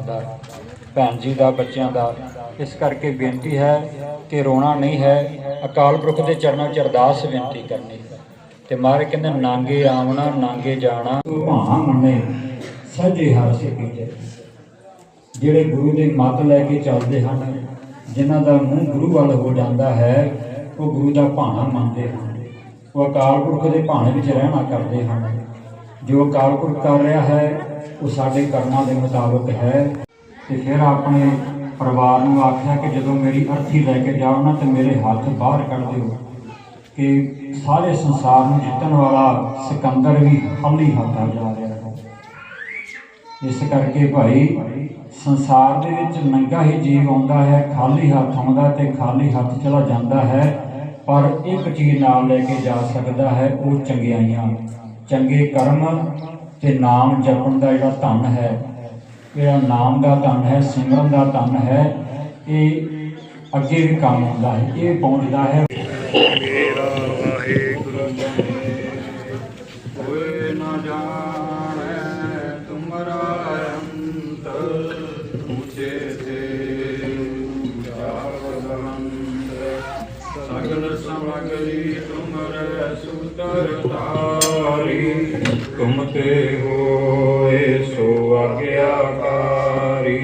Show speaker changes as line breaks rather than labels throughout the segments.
ਦਾ, ਭੈਣ ਜੀ ਦਾ, ਬੱਚਿਆਂ ਦਾ। ਇਸ ਕਰਕੇ ਬੇਨਤੀ ਹੈ ਕਿ ਰੋਣਾ ਨਹੀਂ ਹੈ। ਅਕਾਲ ਪੁਰਖ ਦੇ ਚਰਨਾਂ 'ਚ ਅਰਦਾਸ ਬੇਨਤੀ ਕਰਨੀ। ਹੈ ਤੇ ਮਾਰੇ ਕਹਿੰਦੇ, ਨਾਂਗੇ ਆਵਣਾ, ਨਾਂਗੇ ਜਾਣਾ। ਭਾਣਾ ਮੰਨੇ, ਸੱਜੇ ਹਰ ਸੇ ਜਿਹੜੇ ਗੁਰੂ ਦੇ ਮੱਤ ਲੈ ਕੇ ਚੱਲਦੇ ਹਨ, ਜਿਨ੍ਹਾਂ ਦਾ ਮੂੰਹ ਗੁਰੂ ਵੱਲ ਹੋ ਜਾਂਦਾ ਹੈ, ਉਹ ਗੁਰੂ ਦਾ ਭਾਣਾ ਮੰਨਦੇ ਹਨ। ਉਹ ਅਕਾਲ ਪੁਰਖ ਦੇ ਭਾਣੇ ਵਿੱਚ ਰਹਿਣਾ ਕਰਦੇ ਹਨ। ਜੋ ਅਕਾਲ ਪੁਰਖ ਕਰ ਰਿਹਾ ਹੈ ਉਹ ਸਾਡੇ ਕਰਮਾਂ ਦੇ ਮੁਤਾਬਕ ਹੈ। ਤੇ ਫਿਰ ਆਪਣੇ ਪਰਿਵਾਰ ਨੂੰ ਆਖਿਆ ਕਿ ਜਦੋਂ ਮੇਰੀ ਅਰਥੀ ਲੈ ਕੇ ਜਾਓ ਨਾ, ਤੇ ਮੇਰੇ ਹੱਥ ਬਾਹਰ ਕੱਢ ਦਿਓ ਕਿ ਸਾਰੇ ਸੰਸਾਰ ਨੂੰ ਜਿੱਤਣ ਵਾਲਾ ਸਿਕੰਦਰ ਵੀ ਖਾਲੀ ਹੱਥਾਂ ਜਾ ਰਿਹਾ ਹੈ। ਇਸ ਕਰਕੇ ਭਾਈ, ਸੰਸਾਰ ਦੇ ਵਿੱਚ ਨੰਗਾ ਹੀ ਜੀਵ ਆਉਂਦਾ ਹੈ, ਖਾਲੀ ਹੱਥ ਆਉਂਦਾ ਤੇ ਖਾਲੀ ਹੱਥ ਚਲਾ ਜਾਂਦਾ ਹੈ, ਪਰ ਇੱਕ ਚੀਜ਼ ਨਾਲ ਲੈ ਕੇ ਜਾ ਸਕਦਾ ਹੈ, ਉਹ ਚੰਗਿਆਈਆਂ। ਚੰਗੇ ਕਰਮ ਤੇ ਨਾਮ ਜਪਣ ਦਾ ਜਿਹੜਾ ਧਨ ਹੈ, ਜਿਹੜਾ ਨਾਮ ਦਾ ਧਨ ਹੈ, ਸਿਮਰਨ ਦਾ ਧਨ ਹੈ, ਇਹ ਅੱਗੇ ਵੀ ਕੰਮ ਆਉਂਦਾ ਹੈ, ਇਹ ਪਹੁੰਚਦਾ ਹੈ।
ਮੇਰਾ ਵਾਹਿਗੁਰੂ ਕੋਈ ਨਾ ਜਾਣੈ ਤੁਮਰਾ ਅੰਤ ਉੱਚੇ ਤੇ ਜਾਵਦੰਤ ਸਗਲ ਸਮਗਰੀ ਤੁਮਰੇ ਸੁਤਰ ਤਾਰੀ ਤੁਮ ਤੇ ਹੋਏ ਸੋ ਆਗਿਆਕਾਰੀ।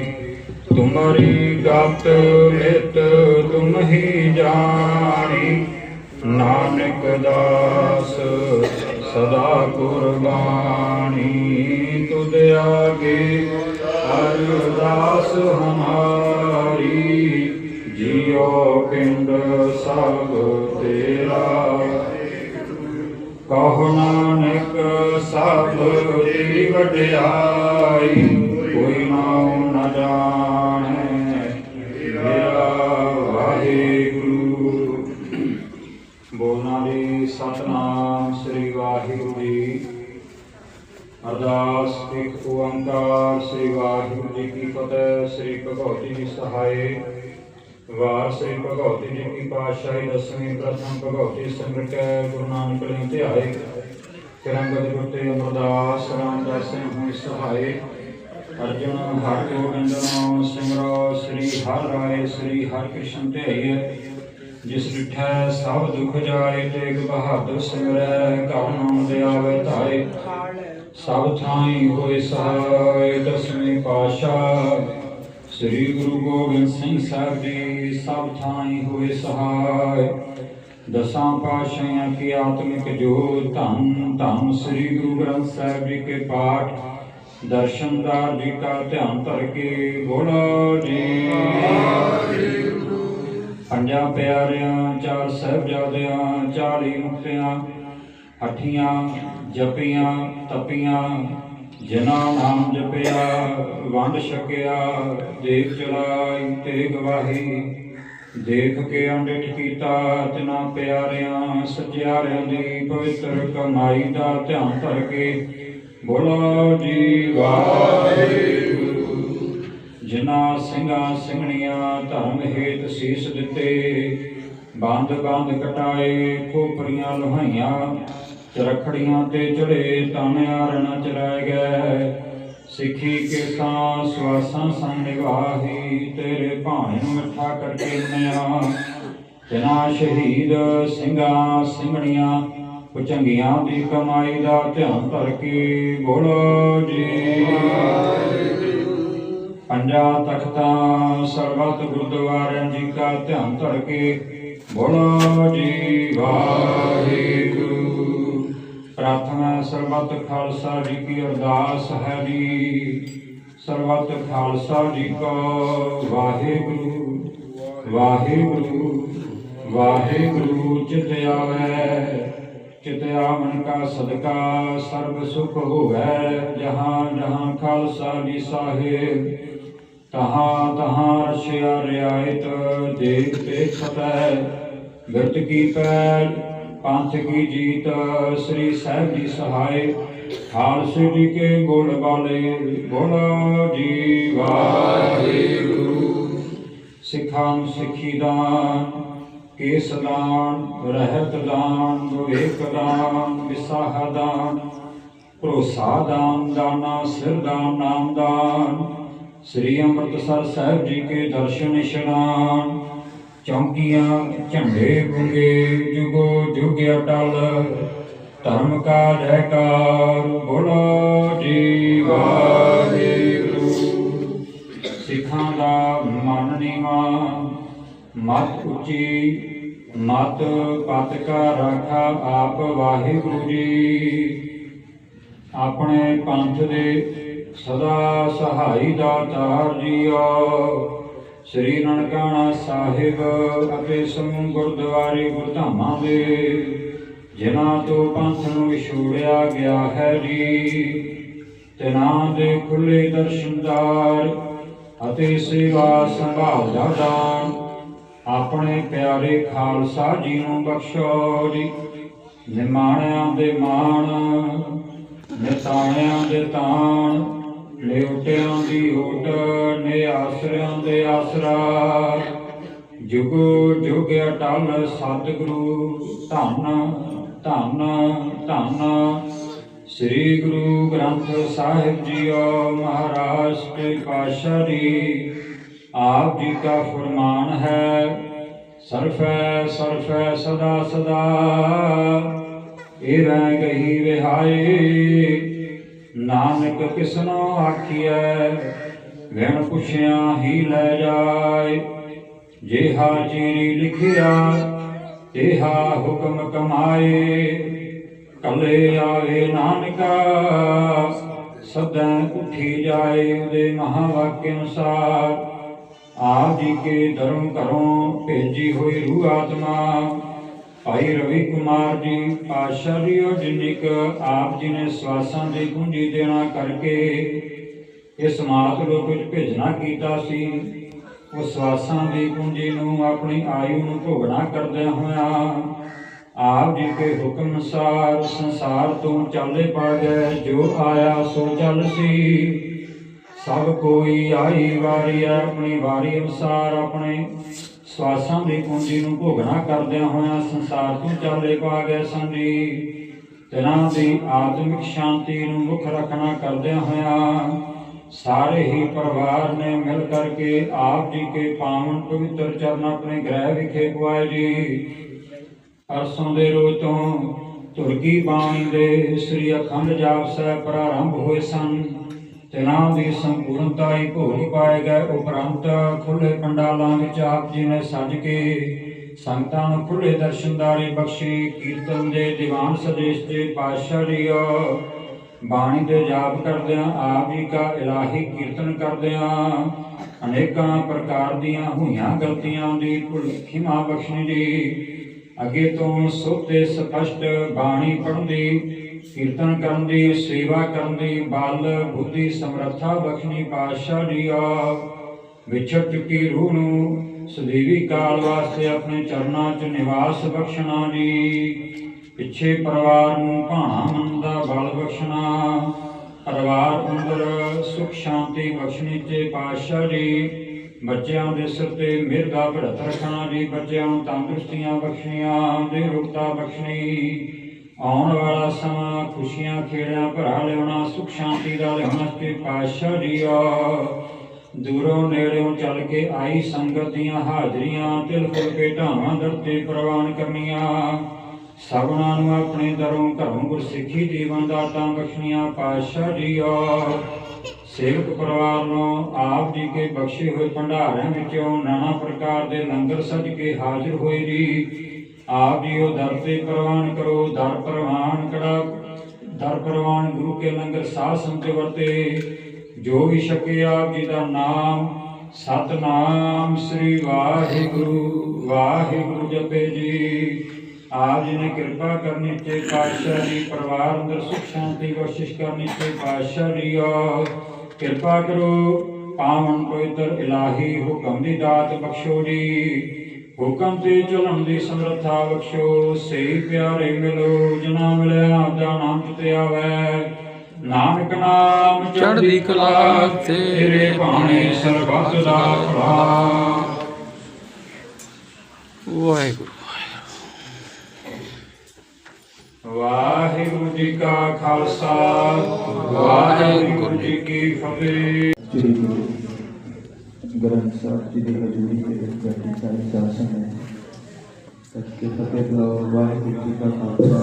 ਤੁਮਰੀ ਗਤ ਮਿਤ ਤੁਮ ਹੀ ਜਾਣੀ। ਨਾਨਕ ਦਾਸ ਸਦਾ ਕੁਰਬਾਨੀ ਤੁਧ ਆਗੇ। ਅਰਦਾਸ ਹਮਾਰੀ ਜਿਉ ਪਿੰਡ ਸਭ ਤੇਰਾ। ਕਹੋ ਨਾਨਕ ਸਭ ਦੀ ਵਡਿਆਈ, ਕੋਈ ਨਾਉ ਨ ਜਾਣੈ। ਮੇਰਾ ਵਾਹਿਗੁਰੂ। ਬੋਲਣਾ ਸਤਨਾਮ ਸ੍ਰੀ ਵਾਹਿਗੁਰੂ ਜੀ। ਅਰਦਾਸ, ਇੱਕ ਓੰਕਾਰ, ਸ੍ਰੀ ਵਾਹਿਗੁਰੂ ਜੀ ਕੀ ਫਤਿਹ, ਸ੍ਰੀ ਭਗਵਤੀ ਜੀ ਸਹਾਏ। ਵਾਰ ਸ੍ਰੀ ਭਗਵਤੀ ਜੀ ਕੀ ਪਾਤਸ਼ਾਹੀ, ਦਸਵੀਂ ਪ੍ਰਥਮ ਭਗਵਤੀ ਸਿਮਰਤ ਗੁਰੂ ਨਾਨਕ ਲਈ ਧਿਆਏ। ਤਿਰੰਗਤ ਗੁਰਤੇ ਅਮਰਦਾਸ ਰਾਮਦਾਸ ਸਿੰਘ ਸਹਾਏ। ਅਰਜੁਨ ਹਰਿ ਗੋਬਿੰਦ ਸਿਮਰੋ, ਸ੍ਰੀ ਹਰਿ ਰਾਏ, ਸ੍ਰੀ ਹਰਿ ਕ੍ਰਿਸ਼ਨ ਧਿਆਈਏ ਜਿਸ ਡਿਠੈ ਸਭ ਦੁਖ ਜਾਏ, ਤੇਗ ਬਹਾਦਰ ਸਿਮਰੈ ਘਰ ਨਾਮ ਦੇ ਧਾਰੇ। ਸਭ ਥਾਈ ਹੋਏ ਸਹਾਇ ਦਸਵੇਂ ਪਾਤਸ਼ਾਹ। ਸ੍ਰੀ ਗੁਰੂ ਗੋਬਿੰਦ ਸਿੰਘ ਸਾਹਿਬ ਜੀ, ਸਭ ਥਾਈ ਹੋਏ ਸਹਾਇ ਦਸਾਂ ਪਾਤਸ਼ਾਹਾਂ ਕੀ ਆਤਮਿਕ ਜੋਤ ਧੰਨ ਧੰਨ ਸ੍ਰੀ ਗੁਰੂ ਗ੍ਰੰਥ ਸਾਹਿਬ ਜੀ ਕੇ ਪਾਠ ਦਰਸ਼ਨਦਾਰ ਜੀ ਦਾ ਧਿਆਨ ਧਰ ਕੇ ਬੋਲੋ ਜੀ। ਪੰਜਾਂ ਪਿਆਰਿਆਂ, ਚਾਰ ਸਾਹਿਬਜ਼ਾਦਿਆਂ, ਚਾਲੀ ਮੁਕਤਿਆਂ ਹੱਠੀਆਂ ਜਪੀਆਂ, ਤਪੀਆਂ, ਜਿਨ੍ਹਾਂ ਨਾਮ ਜਪਿਆ, ਵੰਡ ਛਕਿਆ, ਦੇਖ ਚਲਾਈ ਤੇ ਗਵਾਹੀ। ਦੇਖ ਕੇ ਅੰਡਿਤ ਕੀਤਾ ਤਿਨਾ ਪਿਆਰਿਆਂ ਸੱਜਿਆਰਿਆਂ ਦੀ ਪਵਿੱਤਰ ਕਮਾਈ ਦਾ ਧਿਆਨ ਧਰ ਕੇ। ਬੋਲੋ ਜੀ, ਵਾਹਿਗੁਰੂ। ਜਿਨ੍ਹਾਂ ਸਿੰਘਾਂ ਸਿੰਘਣੀਆਂ ਧਰਮ ਹੇਤ ਸੀਸ ਦਿੱਤੇ, ਬੰਦ ਬੰਦ ਕਟਾਏ, ਖੋਪਰੀਆਂ ਲੋਹਾਈਆਂ, ਚਰਖੜੀਆਂ ਤੇ ਚੜੇ ਤਾਨਿਆਰ ਨ ਚਰਾਏ ਗਏ। ਸਿੱਖੀ ਕੇ ਸਾਂ ਸਵਾਸਾਂ ਸੰਗ ਨਿਵਾਹੀ ਤੇਰੇ ਭਾਣੇ ਨੂੰ ਮਿੱਠਾ ਕਰਕੇ ਨਿਆ ਜਿਨ੍ਹਾਂ ਸ਼ਹੀਦ ਸਿੰਘਾਂ ਸਿੰਘਣੀਆਂ ਪੁਚੰਗੀਆਂ ਦੀ ਕਮਾਈ ਦਾ ਧਿਆਨ ਧਰ ਕੇ ਬੋਲੋ ਜੀ। ਪੰਜਾਂ ਤਖਤਾਂ ਸਰਬੱਤ ਗੁਰਦੁਆਰਿਆਂ ਜੀ ਦਾ ਧਿਆਨ ਧਰ ਕੇ ਬੋਲੋ ਜੀ, ਵਾਹਿਗੁਰੂ। ਪ੍ਰਾਰਥਨਾ ਸਰਬਤ ਖਾਲਸਾ ਜੀ ਕੀ ਅਰਦਾਸ ਹੈ ਜੀ। ਸਰਬਤ ਖਾਲਸਾ ਜੀ ਕਾ ਵਾਹਿਗੁਰੂ ਵਾਹਿਗੁਰੂ ਵਾਹਿਗੁਰੂ, ਚਿਤ ਆਵੇ, ਚਿਤ ਆਵਨ ਕਾ ਸਦਕਾ, ਸਰਬ ਸੁਖ ਹੋਵੇ, ਜਹਾਂ ਜਹਾਂ ਖਾਲਸਾ ਜੀ ਸਾਹਿਬ। ਤਹਾਂ ਤਹਾਂ ਰਸ਼ਿਆ ਰਿਆਇਤ ਦੇਖ ਤੇ ਫਤਿਹ ਬਿਰਤ ਕੀ ਪੈਰ ਪੰਥ ਕੀ ਜੀਤ, ਸ੍ਰੀ ਸਾਹਿਬ ਜੀ ਸਹਾਇ ਖਾਲਸੇ ਜੀ ਕੇ ਗੁਣ ਵਾਲੇ ਬੋਲੋ ਜੀ ਵਾਹਿਗੁਰੂ। ਸਿੱਖਾਂ ਸਿੱਖੀ ਦਾਨ, ਕੇਸ ਦਾਨ, ਰਹਿਤ ਦਾਨ, ਵਿਵੇਕ ਦਾਨ ਵਿਸਾਹ ਦਾਨ, ਭਰੋਸਾ ਦਾਨ, ਦਾਨਾ ਸਿਰ ਦਾਨ, ਨਾਮ ਦਾਨ। ਸ੍ਰੀ ਅੰਮ੍ਰਿਤਸਰ ਸਾਹਿਬ ਜੀ ਕੇ ਦਰਸ਼ਨ ਇਸ਼ਨਾਨ ਚੌਂਕੀਆਂ ਝੰਡੇ ਬੁਗੇ, ਜੁਗੋ ਜੁਗ ਅਟਲ। ਧਰਮ ਕਾ ਜੈਕਾਰ ਬੋਲੋ ਜੀ ਵਾਹਿਗੁਰੂ। ਸਿੱਖਾਂ ਦਾ ਮਨ ਨੀਵਾ, ਮਤ ਉੱਚੀ, ਮਤ ਪਤ ਕਾ ਰਾਖਾ ਆਪ ਵਾਹਿਗੁਰੂ ਜੀ। ਆਪਣੇ ਪੰਥ ਦੇ ਸਦਾ ਸਹਾਈ ਦਾਤਾਰ ਜੀਓ। ਸ੍ਰੀ ਨਨਕਾਣਾ ਸਾਹਿਬ ਅਤੇ ਸਮੂਹ ਗੁਰਦੁਆਰੇ ਗੁਰਧਾਮਾਂ ਦੇ, ਜਿਨ੍ਹਾਂ ਤੋਂ ਪੰਥ ਨੂੰ ਵਿਛੋੜਿਆ ਗਿਆ ਹੈ ਜੀ। ਤਿਨਾਂ ਦੇ ਖੁੱਲੇ ਦਰਸ਼ਨਦਾਰ ਅਤੇ ਸੇਵਾ ਸੰਭਾਲ ਦਾ ਦਾਨ ਆਪਣੇ ਪਿਆਰੇ ਖਾਲਸਾ ਜੀ ਨੂੰ ਬਖਸ਼ੋ ਜੀ। ਨਿਮਾਣਿਆਂ ਦੇ ਮਾਣ, ਨਿਤਾਣਿਆਂ ਦੇ ਤਾਣ ਲਿਉਟਿਆਂ ਦੀ ਓਟ ਨੇ ਆਸਰਿਆਂ ਦੇ ਆਸਰਾ। ਜੁਗੋ ਜੁਗ ਅਟਲ ਸਤਿਗੁਰੂ, ਧੰਨ ਧੰਨ ਧੰਨ। ਸ੍ਰੀ ਗੁਰੂ ਗ੍ਰੰਥ ਸਾਹਿਬ ਜੀਓ ਮਹਾਰਾਜ ਕੇ ਪਾਤਸ਼ਾਹ ਜੀ, ਆਪ ਜੀ ਦਾ ਫਰਮਾਨ ਹੈ, ਸਰਫੈ ਸਰਫੈ ਸਦਾ ਸਦਾ। ਇਹ ਰਹਿ ਗਈ ਵਿਹਾਈ ਨਾਨਕ ਕਿਸਨੋ ਆਖੀਐ, ਵਿਣ ਪੁੱਛਿਆ ਹੀ ਲੈ ਜਾਏ। ਜਿਹਾ ਚੀਰੀ ਲਿਖਿਆ, ਤੇਹਾ ਹੁਕਮ ਕਮਾਏ। ਕੱਲੇ ਆਵੇ ਨਾਨਕਾ ਸਦਾ ਉਠੀ ਜਾਏ ਉਹਦੇ ਮਹਾਵਾਕਿ ਅਨੁਸਾਰ। ਆਪ ਜੀ ਕੇ ਧਰਮ ਕਰੋ ਭੇਜੀ ਹੋਈ ਰੂਹ ਆਤਮਾ ਭਾਈ ਰਵੀ ਕੁਮਾਰ ਜੀ ਆਸ਼ਰਿਓ ਜਿਨਿਕ ਆਪ ਜੀ ਨੇ ਸਵਾਸਾਂ ਦੀ ਕੁੰਜੀ ਦੇਣਾ ਕਰਕੇ ਇਸ ਮਾਤ ਲੋਕ ਵਿੱਚ ਭੇਜਣਾ ਕੀਤਾ ਸੀ, ਉਹ ਸਵਾਸਾਂ ਦੀ ਕੁੰਜੀ ਨੂੰ ਆਪਣੀ ਆਯੂ ਨੂੰ ਭੋਗਣਾ ਕਰਦਿਆਂ ਹੋਇਆ ਆਪ ਜੀ ਦੇ ਹੁਕਮ ਅਨੁਸਾਰ ਸੰਸਾਰ ਤੋਂ ਚਾਲੇ ਪਾ ਗਏ, ਜੋ ਆਇਆ ਸੋ ਚੱਲ ਸੀ। ਸਭ ਕੋਈ ਆਈ ਵਾਰੀ ਹੈ, ਆਪਣੀ ਵਾਰੀ ਅਨੁਸਾਰ ਆਪਣੇ ਸਵਾਸਾਂ ਦੀ ਕੁੰਜੀ ਨੂੰ ਭੋਗਣਾ ਕਰਦਿਆਂ ਹੋਇਆਂ ਸੰਸਾਰ ਤੋਂ ਚਾਲੇ ਪਾ ਗਏ ਸਨ। ਜੀ ਤਿਨਾਂ ਦੀ ਆਤਮਿਕ ਸ਼ਾਂਤੀ ਨੂੰ ਮੁੱਖ ਰੱਖਣਾ ਕਰਦਿਆਂ ਹੋਇਆਂ ਸਾਰੇ ਹੀ ਪਰਿਵਾਰ ਨੇ ਮਿਲ ਕਰਕੇ ਆਪ ਜੀ ਕੇ ਪਾਵਨ ਪਵਿੱਤਰ ਚਰਨ ਆਪਣੇ ਗ੍ਰਹਿ ਵਿਖੇ ਪੁਆਏ ਜੀ। ਅਰਸੋਂ ਦੇ ਰੋਜ਼ ਤੋਂ ਤੁਰਕੀ ਬਾਣੀ ਦੇ ਸ੍ਰੀ ਅਖੰਡ ਜਾਪ ਸਾਹਿਬ ਪ੍ਰਾਰੰਭ ਹੋਏ ਸਨ। ਤਿਨਾਂ ਦੀ ਸੰਪੂਰਨਤਾ ਹੀ ਭੋਗ ਪਾਏ ਗਏ ਉਪਰੰਤ ਖੁੱਲੇ ਪੰਡਾਲਾਂ ਵਿੱਚ ਆਪ ਜੀ ਨੇ ਸੱਜ ਕੇ ਸੰਗਤਾਂ ਨੂੰ ਖੁੱਲੇ ਦਰਸ਼ਨਦਾਰੀ ਬਖਸ਼ੀ, ਕੀਰਤਨ ਦੇ ਦੀਵਾਨ ਸਦੇਸ਼ ਦੇ ਪਾਤਸ਼ਾਹ ਜੀਓ ਬਾਣੀ ਦੇ ਜਾਪ ਕਰਦਿਆਂ ਆਪ ਜੀ ਦਾ ਇਲਾਹੀ ਕੀਰਤਨ ਕਰਦਿਆਂ ਅਨੇਕਾਂ ਪ੍ਰਕਾਰ ਦੀਆਂ ਹੋਈਆਂ ਗਲਤੀਆਂ ਦੀ ਭੁੱਲ ਖਿਮਾ ਬਖਸ਼ਣੀ ਜੀ ਅੱਗੇ ਤੋਂ ਸੋਤੇ ਸਪਸ਼ਟ ਬਾਣੀ ਪੜ੍ਹਦੀ ਕੀਰਤਨ ਕਰਨ ਦੀ, ਸੇਵਾ ਕਰਨ ਦੀ ਬਲ ਬੁੱਧੀ ਸਮਰੱਥਾ ਬਖਸ਼ਣੀ ਪਾਤਸ਼ਾਹ ਜੀ ਆ ਵਿਛੜ ਚੁੱਕੀ ਰੂਹ ਨੂੰ ਸਦੀਵੀ ਕਾਲ ਵਾਸਤੇ ਆਪਣੇ ਚਰਨਾਂ 'ਚ ਨਿਵਾਸ ਬਖਸ਼ਣਾ ਜੀ। ਪਿੱਛੇ ਪਰਿਵਾਰ ਨੂੰ ਭਾਣਾ ਮਨ ਬਲ ਬਖਸ਼ਣਾ। ਪਰਿਵਾਰ ਅੰਦਰ ਸੁਖ ਸ਼ਾਂਤੀ ਬਖਸ਼ਣੀ ਤੇ ਪਾਤਸ਼ਾਹ ਜੀ। ਬੱਚਿਆਂ ਦੇ ਸਿਰ ਤੇ ਮਿਹਰ ਦਾ ਭੜਤ ਰੱਖਣਾ ਜੀ, ਬੱਚਿਆਂ ਨੂੰ ਤੰਦਰੁਸਤੀਆਂ ਬਖਸ਼ਣੀਆਂ ਦੇ ਰੁਕਤਾ ਬਖਸ਼ਣੀ। ਆਉਣ ਵਾਲਾ ਸਮਾਂ ਖੁਸ਼ੀਆਂ ਖੇੜਿਆਂ ਭਰਾ ਲਿਆਉਣਾ, ਸੁਖ ਸ਼ਾਂਤੀ ਦਾ ਲਿਆਉਣਾ ਤੇ ਪਾਤਸ਼ਾਹ ਜੀ ਆ। ਦੂਰੋਂ ਨੇੜਿਓਂ ਚੱਲ ਕੇ ਆਈ ਸੰਗਤ ਦੀਆਂ ਹਾਜ਼ਰੀਆਂ, ਤਿਲ ਫੁਲ ਕੇ ਢਾਵਾਂ ਦਰ ਤੇ ਪ੍ਰਵਾਨ ਕਰਨੀਆਂ। ਸਭਨਾਂ ਨੂੰ ਆਪਣੇ ਦਰੋਂ ਘਰੋਂ ਗੁਰਸਿੱਖੀ ਜੀਵਨ ਦਾ ਤਾਂ ਬਖਸ਼ਣੀਆਂ ਪਾਤਸ਼ਾਹ ਜੀ ਆ। ਸੇਵਕ ਪਰਿਵਾਰ ਨੂੰ ਆਪ ਜੀ ਕੇ ਬਖਸ਼ੇ ਹੋਏ ਭੰਡਾਰਿਆਂ ਵਿੱਚੋਂ ਨਾਨਾ ਪ੍ਰਕਾਰ ਦੇ ਲੰਗਰ ਸੱਜ ਕੇ ਹਾਜ਼ਰ ਹੋਏ ਜੀ। ਆਪ ਜੀ ਉਹ ਦਰ ਤੇ ਪ੍ਰਵਾਨ ਕਰੋ, ਦਰ ਪ੍ਰਵਾਨ ਕੜਾ ਦਰ ਪ੍ਰਵਾਨ ਗੁਰੂ ਕੇ ਲੰਗਰ ਸਾਧ ਸੰਗਤ ਵਰਤੇ। ਜੋ ਵੀ ਛਕੇ ਆਪ ਜੀ ਦਾ ਨਾਮ, ਸਤਨਾਮ ਸ੍ਰੀ ਵਾਹਿਗੁਰੂ ਵਾਹਿਗੁਰੂ ਜਪੇ ਜੀ। ਆਪ ਜੀ ਨੇ ਕਿਰਪਾ ਕਰਨੀ ਤੇ ਪਾਤਸ਼ਾਹ ਜੀ ਪਰਿਵਾਰ ਅੰਦਰ ਸੁਖ ਸ਼ਾਂਤੀ ਕੋਸ਼ਿਸ਼ ਕਰਨੀ ਤੇ ਪਾਤਸ਼ਾਹ ਜੀ ਆ ਕਿਰਪਾ ਕਰੋ। ਪਾਵਨ ਪਵਿੱਤਰ ਇਲਾਹੀ ਹੁਕਮ ਦੀ ਦਾਤ ਬਖਸ਼ੋ ਜੀ। ਹੁਕਮ ਤੇ ਚੱਲਣ ਦੀ ਸਮਰੱਥਾ ਬਖਸ਼ੋ ਸਹੀ ਪਿਆਰੇ ਮਿਲੋ ਜਨਾ ਮਿਲਿਆ ਆਪਦਾ ਨਾਮ ਤੇ ਆਵੇ ਨਾਨਕ ਨਾਮ
ਚੜ੍ਹਦੀ ਕਲਾ
ਤੇਰੇ ਬਾਣੀ ਸਰਬੱਤ ਦਾ ਭਲਾ।
ਵਾਹਿਗੁਰੂ
ਵਾਹਿਗੁਰੂ। ਜੀ ਕਾ ਖਾਲਸਾ ਵਾਹਿਗੁਰੂ ਜੀ ਕੀ ਫਤਿਹ।
ਗ੍ਰੰਥ ਸਾਹਿਬ ਜੀ ਦੀ ਹਜ਼ੂਰੀ ਦੇ ਬੈਠੇ ਸਾਰੇ ਸਾਸਨ ਹੈ ਸਤਿ ਫਤਿਹ ਬੁਲਾਓ ਵਾਹਿਗੁਰੂ ਜੀ ਕਾ ਖਾਲਸਾ।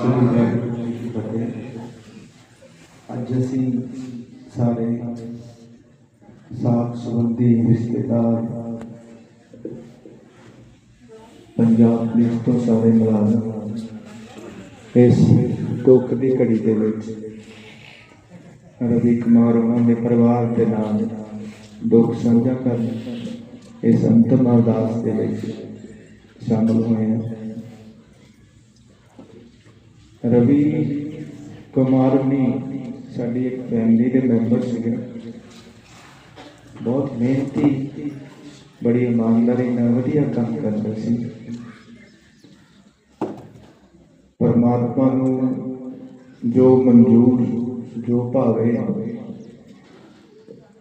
ਸ੍ਰੀ ਵਾਹਿਗੁਰੂ ਜੀ ਕੀ ਫਤਿਹ। ਅੱਜ ਅਸੀਂ ਸਾਰੇ ਸਾਥ ਸੰਬੰਧੀ ਰਿਸ਼ਤੇਦਾਰ ਪੰਜਾਬ ਪੁਲਿਸ ਤੋਂ ਸਾਰੇ ਮੁਲਾਜ਼ਮ ਇਸ ਦੁੱਖ ਦੀ ਘੜੀ ਦੇ ਵਿੱਚ ਰਵੀ ਕੁਮਾਰ, ਉਹਨਾਂ ਦੇ ਪਰਿਵਾਰ ਦੇ ਨਾਲ ਦੁੱਖ ਸਾਂਝਾ ਕਰਨ ਇਸ ਅੰਤਮ ਅਰਦਾਸ ਦੇ ਵਿੱਚ ਸ਼ਾਮਲ ਹੋਏ ਹਾਂ। ਰਵੀ ਕੁਮਾਰ ਸਾਡੀ ਇੱਕ ਫੈਮਿਲੀ ਦੇ ਮੈਂਬਰ ਸੀਗੇ। ਬਹੁਤ ਮਿਹਨਤੀ, ਬੜੀ ਇਮਾਨਦਾਰੀ ਨਾਲ ਵਧੀਆ ਕੰਮ ਕਰਦੇ ਸੀ। ਪਰਮਾਤਮਾ ਨੂੰ ਜੋ ਮਨਜ਼ੂਰ, ਜੋ ਭਾਵੇ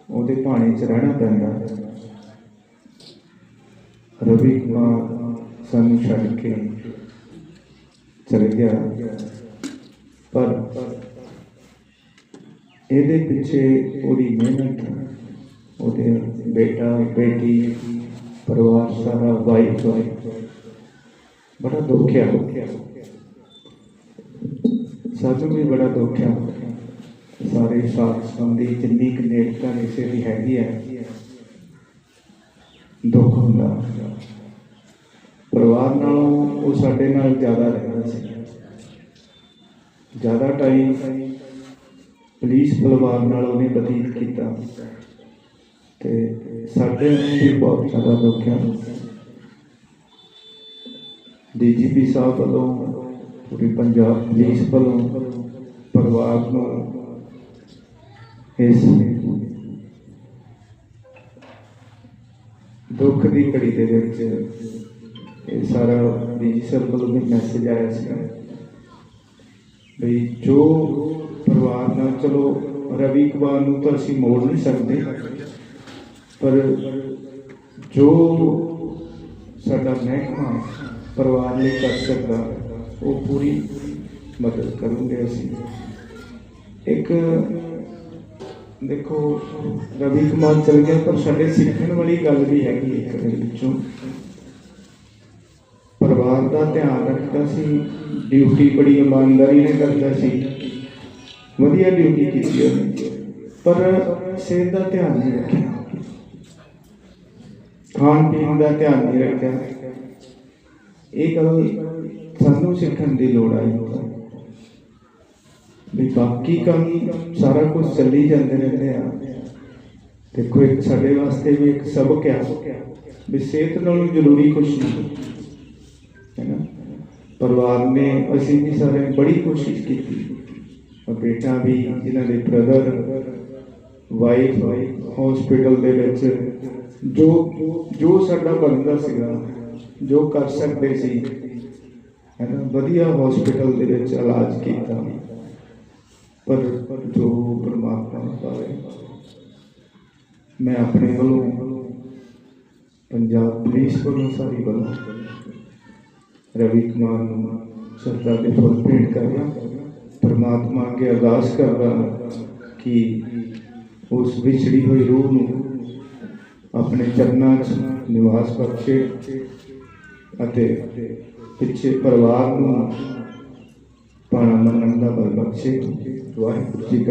ਉਹਦੇ ਭਾਣੇ 'ਚ ਰਹਿਣਾ ਪੈਂਦਾ। ਰਵੀ ਕੁਮਾਰ ਸਾਨੂੰ ਛੱਡ ਕੇ ਚਲ ਗਿਆ। ਪਰ ਇਹਦੇ ਪਿੱਛੇ ਉਹਦੀ ਮਿਹਨਤ, ਉਹਦੇ ਬੇਟਾ, ਬੇਟੀ, ਪਰਿਵਾਰ ਸਾਰਾ ਵਾਈਫ ਬੜਾ ਦੁੱਖ ਹੈ ਸਾਨੂੰ ਵੀ ਬੜਾ ਦੁੱਖ ਹੈ ਸਾਰੇ ਸਾਥ ਸੰਬੰਧੀ ਜਿੰਨੀ ਕੁ ਨੇੜਤਾ ਕਿਸੇ ਦੀ ਹੈਗੀ ਹੈ ਦੁੱਖ ਹੁੰਦਾ। ਪਰਿਵਾਰ ਨਾਲੋਂ ਉਹ ਸਾਡੇ ਨਾਲ ਜ਼ਿਆਦਾ ਰਹਿੰਦਾ ਸੀ। ਜ਼ਿਆਦਾ ਟਾਈਮ ਪੁਲਿਸ ਪਰਿਵਾਰ ਨਾਲ ਉਹਨੇ ਬਤੀਤ ਕੀਤਾ। ਤੇ ਸਾਡੇ ਵੀ ਬਹੁਤ ਜ਼ਿਆਦਾ ਦੁੱਖ ਹੈ ਡੀਜੀਪੀ ਸਾਹਿਬ ਵੱਲੋਂ, ਪੂਰੀ ਪੰਜਾਬ ਪੁਲਿਸ ਵੱਲੋਂ, ਪਰਿਵਾਰ ਨੂੰ ਇਸ ਦੁੱਖ ਦੀ ਘੜੀ ਦੇ ਵਿੱਚ ਇਹ ਸਾਰਾ ਡੀਜੀ ਸਾਹਿਬ ਵੱਲੋਂ ਵੀ ਮੈਸੇਜ ਆਇਆ ਸੀ ਵੀ ਜੋ ਪਰਿਵਾਰ ਨਾਲ, ਚਲੋ ਰਵੀ ਕੁਮਾਰ ਨੂੰ ਤਾਂ ਅਸੀਂ ਮੋੜ ਨਹੀਂ ਸਕਦੇ, ਪਰ ਜੋ ਸਾਡਾ ਮਹਿਕਮਾ ਪਰਿਵਾਰ ਲਈ ਕਰ ਸਕਦਾ, ਉਹ ਪੂਰੀ ਮਦਦ ਕਰੂੰਗੇ ਅਸੀਂ। ਇੱਕ ਦੇਖੋ, ਰਵੀ ਕੁਮਾਰ ਚਲ ਗਿਆ, ਪਰ ਸਾਡੇ ਸਿੱਖਣ ਵਾਲੀ ਗੱਲ ਵੀ ਹੈਗੀ ਇੱਕ ਦੇ ਵਿੱਚੋਂ। ਪਰਿਵਾਰ ਦਾ ਧਿਆਨ ਰੱਖਦਾ ਸੀ ਡਿਊਟੀ ਬੜੀ ਇਮਾਨਦਾਰੀ ਨਾਲ ਕਰਦਾ ਸੀ। ਵਧੀਆ ਡਿਊਟੀ ਕੀਤੀ ਉਹਨੇ। ਪਰ ਸਿਹਤ ਦਾ ਧਿਆਨ ਨਹੀਂ ਰੱਖਿਆ। ਖਾਣ ਪੀਣ ਦਾ ਧਿਆਨ ਨਹੀਂ ਰੱਖਿਆ। ਇਹ ਗੱਲ ਸਾਨੂੰ ਸਿੱਖਣ ਦੀ ਲੋੜ ਹੈ ਵੀ ਬਾਕੀ ਕੰਮ ਸਾਰਾ ਕੁਝ ਚੱਲੀ ਜਾਂਦੇ ਰਹਿੰਦੇ ਆ। ਦੇਖੋ, ਇੱਕ ਸਾਡੇ ਵਾਸਤੇ ਵੀ ਇੱਕ ਸਬਕ ਆ ਵੀ ਸਿਹਤ ਨਾਲੋਂ ਜ਼ਰੂਰੀ ਕੁਝ ਨਹੀਂ, ਹੈ ਨਾ? ਪਰਿਵਾਰ ਨੇ ਅਸੀਂ ਵੀ ਸਾਰੇ ਬੜੀ ਕੋਸ਼ਿਸ਼ ਕੀਤੀ। ਬੇਟਾ ਵੀ, ਜਿਨ੍ਹਾਂ ਦੇ ਬ੍ਰਦਰ ਵਾਈਫ ਹਸਪੀਟਲ ਦੇ ਵਿੱਚ, ਜੋ ਜੋ ਸਾਡਾ ਬਣਦਾ ਸੀਗਾ, ਜੋ ਕਰ ਸਕਦੇ ਸੀ, ਹੈ ਨਾ? ਵਧੀਆ ਹਸਪੀਟਲ ਦੇ ਵਿੱਚ ਇਲਾਜ ਕੀਤਾ। ਪਰ ਜੋ ਪਰਮਾਤਮਾ ਪਾਵੇ, ਮੈਂ ਆਪਣੇ ਵੱਲੋਂ ਪੰਜਾਬ ਪੁਲਿਸ ਵੱਲੋਂ ਸਾਰੀ ਵੱਲੋਂ ਰਵੀ ਕੁਮਾਰ ਨੂੰ ਸਰਦਾ ਦੇ ਫੁੱਲ ਭੇਟ ਕਰਦਾ, ਪਰਮਾਤਮਾ ਅੱਗੇ ਅਰਦਾਸ ਕਰਦਾ ਕਿ ਉਸ ਵਿਛੜੀ ਹੋਈ ਰੂਹ ਨੂੰ ਆਪਣੇ ਚਰਨਾਂ 'ਚ ਨਿਵਾਸ ਬਖਸ਼ੇ ਅਤੇ ਪਿੱਛੇ ਪਰਿਵਾਰ ਨੂੰ ਪਾਣਾ ਮੰਨਣ ਦਾ ਬਲ ਬਖਸ਼ੇ ਵਾਹਿਗੁਰੂ ਜੀ